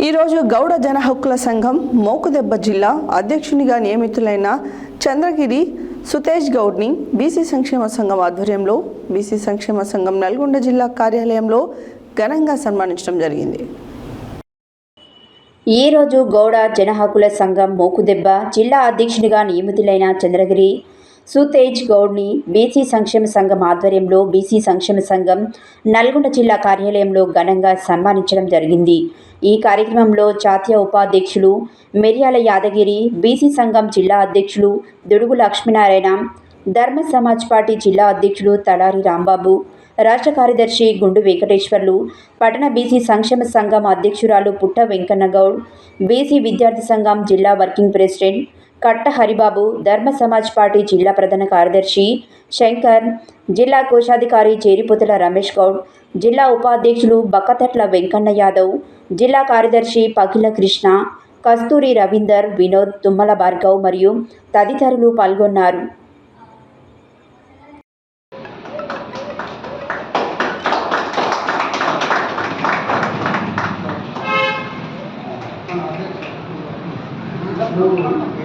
ఈరోజు గౌడ జన హక్కుల సంఘం మోకుదెబ్బ జిల్లా అధ్యక్షునిగా నియమితులైన చంద్రగిరి సుతేష్ గౌడ్ని బీసీ సంక్షేమ సంఘం ఆధ్వర్యంలో బీసీ సంక్షేమ సంఘం నల్గొండ జిల్లా కార్యాలయంలో ఘనంగా సన్మానించడం జరిగింది. ఈ రోజు గౌడ జన హక్కుల సంఘం మోకుదెబ్బ జిల్లా అధ్యక్షునిగా నియమితులైన చంద్రగిరి సుతేజ్ గౌడ్ని బీసీ సంక్షేమ సంఘం ఆధ్వర్యంలో బీసీ సంక్షేమ సంఘం నల్గొండ జిల్లా కార్యాలయంలో ఘనంగా సన్మానించడం జరిగింది. ఈ కార్యక్రమంలో జాతీయ ఉపాధ్యక్షులు మిర్యాల యాదగిరి బీసీ సంఘం జిల్లా అధ్యక్షులు దుడుగు లక్ష్మీనారాయణ ధర్మ సమాజ్ పార్టీ జిల్లా అధ్యక్షులు తలారి రాంబాబు రాష్ట్ర కార్యదర్శి గుండు వెంకటేశ్వర్లు పట్టణ బీసీ సంక్షేమ సంఘం అధ్యక్షురాలు పుట్ట వెంకన్న గౌడ్ బీసీ విద్యార్థి సంఘం జిల్లా వర్కింగ్ ప్రెసిడెంట్ కట్ట హరిబాబు ధర్మ సమాజ్ పార్టీ జిల్లా ప్రధాన కార్యదర్శి శంకర్ జిల్లా కోశాధికారి చేరిపోతుల రమేష్ గౌడ్ జిల్లా ఉపాధ్యక్షులు బక్కతట్ల వెంకన్న యాదవ్ జిల్లా కార్యదర్శి పగిల కృష్ణ కస్తూరి రవీందర్ వినోద్ తుమ్మల భార్గవ్ మరియు తదితరులు పాల్గొన్నారు.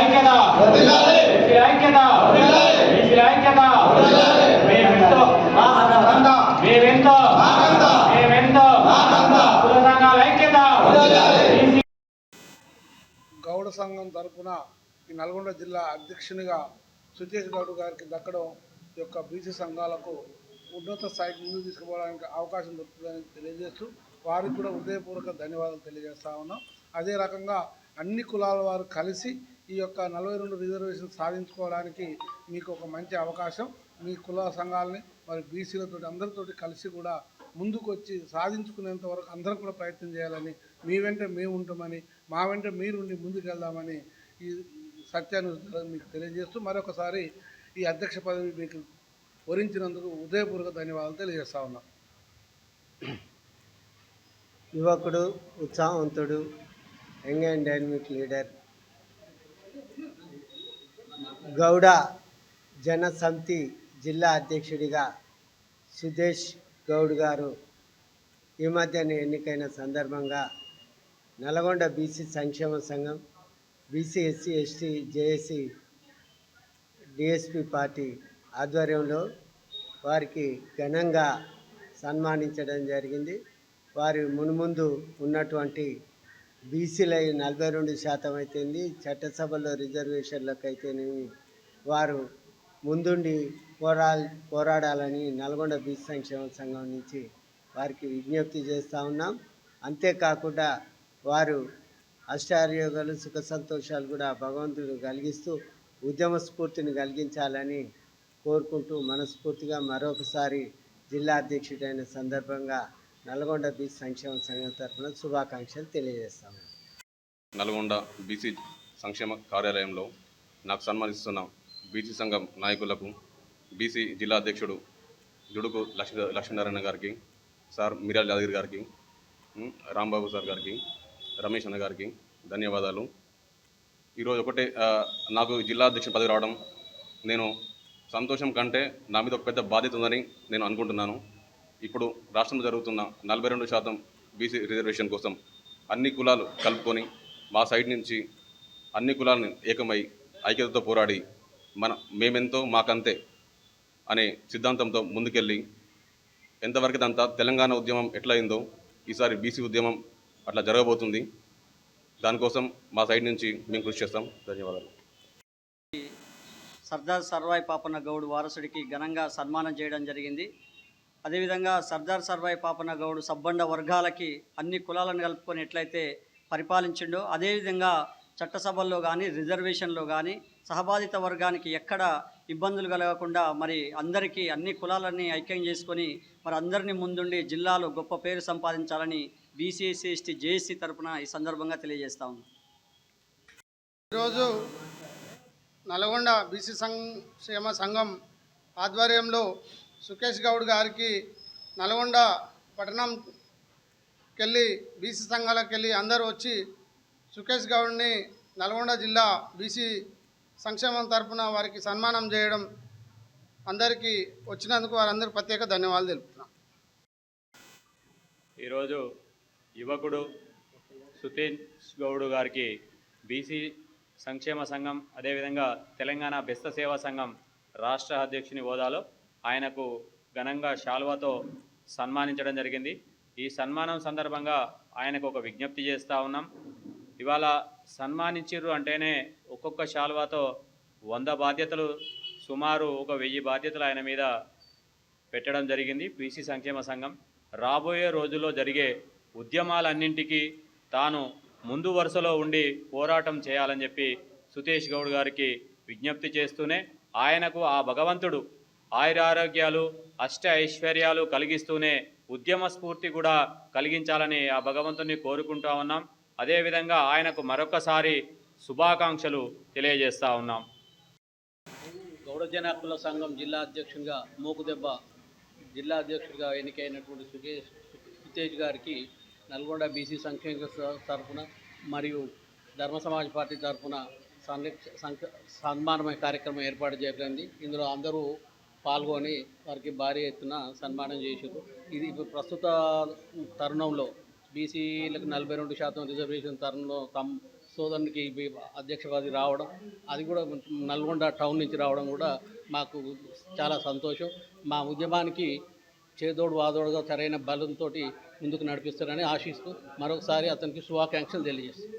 ఐక్యత. బీసీ ఐక్యత. బీసీ ఐక్యత. మేమెంతో మేమెంతో. మేమెంతో. కుల సంఘాల ఐక్యత. బీసీ గౌడ సంఘం తరపున ఈ నల్గొండ జిల్లా అధ్యక్షునిగా సుతేష్ గౌడ్ గారికి దక్కడం ఈ యొక్క బీసీ సంఘాలకు ఉన్నత స్థాయికి ముందుకు తీసుకుపోవడానికి అవకాశం దొరుకుతుందని తెలియజేస్తూ వారికి కూడా హృదయపూర్వక ధన్యవాదాలు తెలియజేస్తా ఉన్నాం. అదే రకంగా అన్ని కులాల వారు కలిసి ఈ యొక్క నలభై రెండు రిజర్వేషన్ సాధించుకోవడానికి మీకు ఒక మంచి అవకాశం. మీ కుల సంఘాలని మరి బీసీలతో అందరితోటి కలిసి కూడా ముందుకు వచ్చి సాధించుకునేంత వరకు అందరం కూడా ప్రయత్నం చేయాలని మీ వెంట మేము ఉంటామని మా వెంట మీరుండి ముందుకు వెళ్దామని ఈ సత్యాన్ని మీకు తెలియజేస్తూ మరొకసారి ఈ అధ్యక్ష పదవి మీకు వరించినందుకు ఉదయపూర్వక ధన్యవాదాలు తెలియజేస్తా ఉన్నాం. యువకుడు ఉత్సాహవంతుడు young and dynamic leader Gouda Janasamithi జిల్లా అధ్యక్షుడిగా సుదేశ్ గౌడ్ గారు ఈ మధ్యన ఎన్నికైన సందర్భంగా నల్గొండ బీసీ సంక్షేమ సంఘం BC SC ST JAC DSP party ఆధ్వర్యంలో వారికి ఘనంగా సన్మానించడం జరిగింది. వారి మునుముందు ఉన్నటువంటి బీసీల నలభై రెండు శాతం అయితేంది చట్టసభలో రిజర్వేషన్లకు అయితేనేమి వారు ముందుండి పోరా పోరాడాలని నల్గొండ బీసీ సంక్షేమ సంఘం నుంచి వారికి విజ్ఞప్తి చేస్తూ ఉన్నాం. అంతేకాకుండా వారు అష్టార్యోగాలు సుఖ సంతోషాలు కూడా భగవంతుడు కలిగిస్తూ ఉద్యమ స్ఫూర్తిని కలిగించాలని కోరుకుంటూ మనస్ఫూర్తిగా మరొకసారి జిల్లా అధ్యక్షుడైన సందర్భంగా నల్గొండ బీచ్ సంక్షేమ సంఘం తరఫున శుభాకాంక్షలు తెలియజేస్తాము. నల్గొండ బీసీ సంక్షేమ కార్యాలయంలో నాకు సన్మానిస్తున్న బీసీ సంఘం నాయకులకు బీసీ జిల్లా అధ్యక్షుడు జుడుకు లక్ష్మీ లక్ష్మీనారాయణ గారికి సార్ మిరాల్ యాదగిరి గారికి రాంబాబు సార్ గారికి రమేష్ అన్న గారికి ధన్యవాదాలు. ఈరోజు ఒకటే నాకు జిల్లా అధ్యక్షుడు పదవి రావడం నేను సంతోషం కంటే నా మీద ఒక పెద్ద బాధ్యత ఉందని నేను అనుకుంటున్నాను. ఇప్పుడు రాష్ట్రంలో జరుగుతున్న నలభై రెండు శాతం బీసీ రిజర్వేషన్ కోసం అన్ని కులాలు కలుపుకొని మా సైడ్ నుంచి అన్ని కులాలను ఏకమై ఐక్యతతో పోరాడి మన మేమెంతో మాకంతే అనే సిద్ధాంతంతో ముందుకెళ్ళి ఎంతవరకు అంతా తెలంగాణ ఉద్యమం ఎట్లా అయిందో ఈసారి బీసీ ఉద్యమం అట్లా జరగబోతుంది. దానికోసం మా సైడ్ నుంచి మేము కృషి చేస్తాం. ధన్యవాదాలు. సర్దార్ సర్వాయి పాపన్న గౌడ్ వారసుడికి ఘనంగా సన్మానం చేయడం జరిగింది. అదేవిధంగా సర్దార్ సర్వాయి పాపన్న గౌడ్ సబ్బండ వర్గాలకి అన్ని కులాలను కలుపుకొని ఎట్లయితే పరిపాలించిండో అదేవిధంగా చట్టసభల్లో కానీ రిజర్వేషన్లో కానీ సహబాధిత వర్గానికి ఎక్కడ ఇబ్బందులు కలగకుండా మరి అందరికీ అన్ని కులాలన్నీ ఐక్యం చేసుకొని మరి అందరినీ ముందుండి జిల్లాలో గొప్ప పేరు సంపాదించాలని బీసీఎస్సీ ఎస్టీ జేఏసీ తరఫున ఈ సందర్భంగా తెలియజేస్తా ఉన్నాం. ఈరోజు నల్గొండ బీసీ సంక్షేమ సంఘం ఆధ్వర్యంలో సుకేష్ గౌడ్ గారికి నల్గొండ పట్టణంకెళ్ళి బీసీ సంఘాలకు వెళ్ళి అందరూ వచ్చి సుకేష్ గౌడ్ని నల్గొండ జిల్లా బీసీ సంక్షేమం తరఫున వారికి సన్మానం చేయడం అందరికీ వచ్చినందుకు వారందరూ ప్రత్యేక ధన్యవాదాలు తెలుపుతున్నాం. ఈరోజు యువకుడు సుతేష్ గౌడ్ గారికి బీసీ సంక్షేమ సంఘం అదేవిధంగా తెలంగాణ బెస్త సేవా సంఘం రాష్ట్ర అధ్యక్షుని హోదాలో ఆయనకు ఘనంగా శాల్వాతో సన్మానించడం జరిగింది. ఈ సన్మానం సందర్భంగా ఆయనకు ఒక విజ్ఞప్తి చేస్తూ ఉన్నాం. ఇవాళ సన్మానించిర్రు అంటేనే ఒక్కొక్క శాల్వాతో వంద బాధ్యతలు సుమారు ఒక వెయ్యి బాధ్యతలు ఆయన మీద పెట్టడం జరిగింది బీసీ సంక్షేమ సంఘం. రాబోయే రోజుల్లో జరిగే ఉద్యమాలన్నింటికీ తాను ముందు వరుసలో ఉండి పోరాటం చేయాలని చెప్పి సుతేష్ గౌడ్ గారికి విజ్ఞప్తి చేస్తూనే ఆయనకు ఆ భగవంతుడు ఆయురారోగ్యాలు అష్ట ఐశ్వర్యాలు కలిగిస్తూనే ఉద్యమ స్ఫూర్తి కూడా కలిగించాలని ఆ భగవంతుని కోరుకుంటా ఉన్నాం. అదేవిధంగా ఆయనకు మరొకసారి శుభాకాంక్షలు తెలియజేస్తా ఉన్నాం. గౌడ జన సంఘం జిల్లా అధ్యక్షునిగా మోకుదెబ్బ జిల్లా అధ్యక్షుడిగా ఎన్నికైనటువంటి సుకేష్ సుతేజ్ గారికి నల్గొండ బీసీ సంక్షేమ తరఫున మరియు ధర్మ సమాజ్ పార్టీ తరఫున సన్మానమైన కార్యక్రమం ఏర్పాటు చేయబడింది ఇందులో అందరూ పాల్గొని వారికి భారీ ఎత్తున సన్మానం చేశారు ఇది ఇప్పుడు ప్రస్తుత తరుణంలో బీసీలకు నలభై రెండు శాతం రిజర్వేషన్ తరుణంలో తమ సోదరునికి ఈ అధ్యక్ష రావడం అది కూడా నల్గొండ టౌన్ నుంచి రావడం కూడా మాకు చాలా సంతోషం. మా ఉద్యమానికి చేదోడు వాదోడుగా సరైన బలంతో ముందుకు నడిపిస్తారని ఆశిస్తూ మరొకసారి అతనికి శుభాకాంక్షలు తెలియజేస్తాను